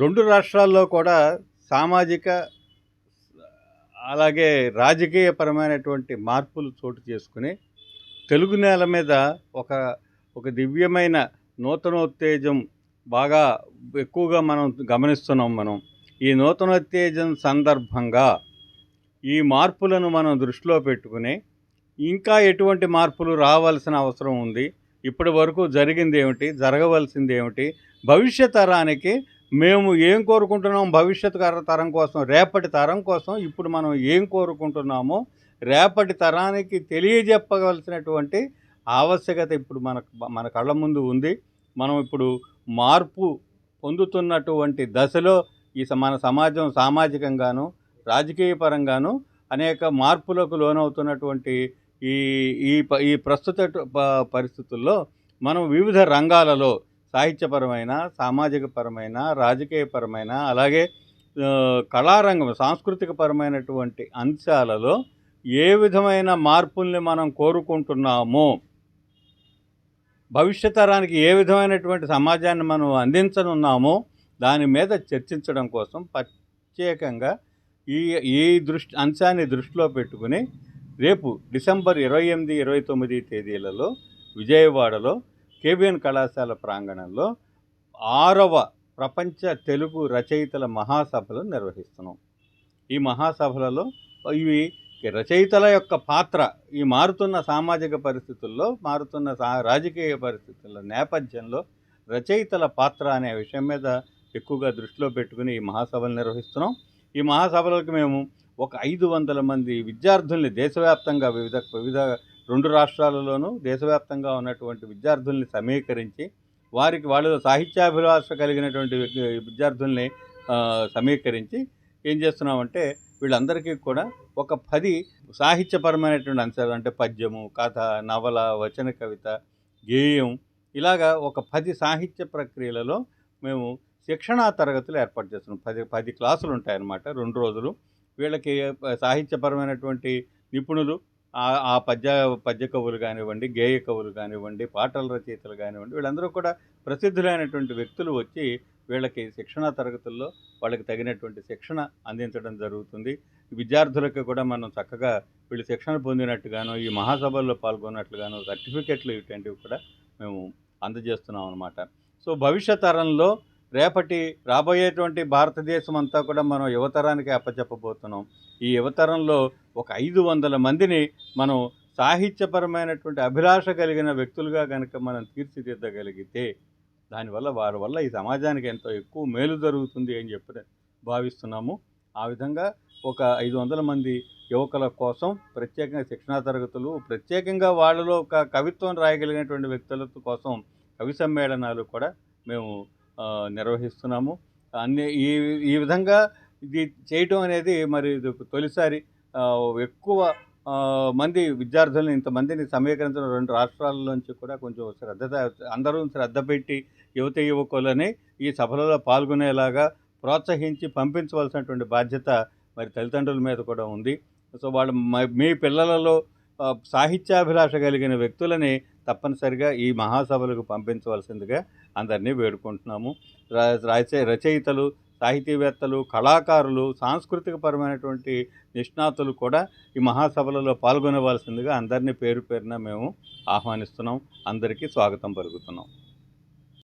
రెండు రాష్ట్రాల్లో కూడా సామాజిక అలాగే రాజకీయపరమైనటువంటి మార్పులు చోటు చేసుకుని తెలుగు నేల మీద ఒక ఒక దివ్యమైన నూతనోత్తేజం బాగా ఎక్కువగా మనం గమనిస్తున్నాం మనం. ఈ నూతనోత్తేజం సందర్భంగా ఈ మార్పులను మనం దృష్టిలో పెట్టుకుని ఇంకా ఎటువంటి మార్పులు రావాల్సిన అవసరం ఉంది. ఇప్పటి వరకు జరిగింది ఏమిటి? జరగవలసింది ఏమిటి? భవిష్యత్ తరానికి మేము ఏం కోరుకుంటున్నాం భవిష్యత్ తరం కోసం రేపటి తరం కోసం ఇప్పుడు మనం ఏం కోరుకుంటున్నామో రేపటి తరానికి తెలియజెప్పవలసినటువంటి ఆవశ్యకత ఇప్పుడు మన మన కళ్ళ ముందు ఉంది. మనం ఇప్పుడు మార్పు పొందుతున్నటువంటి దశలో ఈ స- మన సమాజం సామాజికంగాను రాజకీయ పరంగాను అనేక మార్పులకు లోనవుతున్నటువంటి ఈ ఈ ప- ఈ ప్రస్తుత పరిస్థితుల్లో మనం వివిధ రంగాలలో సాహిత్యపరమైన సామాజిక పరమైన రాజకీయపరమైన అలాగే కళారంగం సాంస్కృతిక పరమైనటువంటి అంశాలలో ఏ విధమైన మార్పుల్ని మనం కోరుకుంటున్నామో భవిష్యత్ తరానికి ఏ విధమైనటువంటి సమాజాన్ని మనం అందించనున్నామో దాని మీద చర్చించడం కోసం ప్రత్యేకంగా ఈ ఈ దృష్టి అంశాన్ని దృష్టిలో పెట్టుకుని రేపు డిసెంబర్ ఇరవై ఎనిమిది ఇరవై తొమ్మిది తేదీలలో విజయవాడలో కేబిఎన్ కళాశాల ప్రాంగణంలో ఆరవ ప్రపంచ తెలుగు రచయితల మహాసభలు నిర్వహిస్తున్నాం. ఈ మహాసభలలో ఇవి రచయితల యొక్క పాత్ర. ఈ మారుతున్న సామాజిక పరిస్థితుల్లో మారుతున్న సా రాజకీయ పరిస్థితుల నేపథ్యంలో రచయితల పాత్ర అనే విషయం మీద ఎక్కువగా దృష్టిలో పెట్టుకుని ఈ మహాసభలు నిర్వహిస్తున్నాం. ఈ మహాసభలకు మేము ఒక ఐదు వందల మంది విద్యార్థుల్ని దేశవ్యాప్తంగా వివిధ వివిధ రెండు రాష్ట్రాలలోనూ దేశవ్యాప్తంగా ఉన్నటువంటి విద్యార్థుల్ని సమీకరించి వారికి వాళ్ళ సాహిత్యాభిలాష కలిగినటువంటి విద్యార్థుల్ని సమీకరించి ఏం చేస్తున్నామంటే వీళ్ళందరికీ కూడా ఒక పది సాహిత్యపరమైనటువంటి అంశాలు అంటే పద్యము కథ నవల వచన కవిత గేయం ఇలాగా ఒక పది సాహిత్య ప్రక్రియలలో మేము శిక్షణా తరగతులు ఏర్పాటు చేస్తున్నాం. పది పది క్లాసులు ఉంటాయన్నమాట రెండు రోజులు. వీళ్ళకి సాహిత్యపరమైనటువంటి నిపుణులు ఆ- పద్య పద్య కవులు కానివ్వండి గేయ కవులు కానివ్వండి పాటల రచయితలు కానివ్వండి వీళ్ళందరూ కూడా ప్రసిద్ధులైనటువంటి వ్యక్తులు వచ్చి వీళ్ళకి శిక్షణా తరగతుల్లో వాళ్ళకి తగినటువంటి శిక్షణ అందించడం జరుగుతుంది. విద్యార్థులకు కూడా మనం చక్కగా వీళ్ళు శిక్షణ పొందినట్టుగాను ఈ మహాసభల్లో పాల్గొన్నట్లుగాను సర్టిఫికెట్లు ఇటువంటివి కూడా మేము అందజేస్తున్నాం అనమాట సో భవిష్యత్ తరంలో రేపటి రాబోయేటువంటి భారతదేశం అంతా కూడా మనం యువతరానికి అప్పచెప్పబోతున్నాం. ఈ యువతరంలో ఒక ఐదు వందల మందిని మనం సాహిత్యపరమైనటువంటి అభిలాష కలిగిన వ్యక్తులుగా కనుక మనం తీర్చిదిద్దగలిగితే దానివల్ల వారి వల్ల ఈ సమాజానికి ఎంతో ఎక్కువ మేలు జరుగుతుంది అని చెప్పి భావిస్తున్నాము. ఆ విధంగా ఒక ఐదు వందల మంది యువకుల కోసం ప్రత్యేకంగా శిక్షణా తరగతులు ప్రత్యేకంగా వాళ్ళలో ఒక కవిత్వం రాయగలిగినటువంటి వ్యక్తుల కోసం కవి సమ్మేళనాలు కూడా మేము నిర్వహిస్తున్నాము. అన్ని ఈ ఈ విధంగా ఇది చేయటం అనేది మరి ఇది తొలిసారి ఎక్కువ మంది విద్యార్థులను ఇంతమందిని సమీకరించిన రెండు రాష్ట్రాల నుంచి కూడా కొంచెం శ్రద్ధ అందరూ శ్రద్ధ పెట్టి యువత యువకులని ఈ సభలలో పాల్గొనేలాగా ప్రోత్సహించి పంపించవలసినటువంటి బాధ్యత మరి తల్లిదండ్రుల మీద కూడా ఉంది. సో వాళ్ళు మీ పిల్లలలో సాహిత్యాభిలాష కలిగిన వ్యక్తులని తప్పనిసరిగా ఈ మహాసభలకు పంపించవలసిందిగా అందరినీ వేడుకుంటున్నాము. రచయితలు సాహితీవేత్తలు కళాకారులు సాంస్కృతిక పరమైనటువంటి నిష్ణాతులు కూడా ఈ మహాసభలలో పాల్గొనవలసిందిగా అందరినీ పేరు పేరున మేము ఆహ్వానిస్తున్నాం. అందరికీ స్వాగతం పలుకుతున్నాం.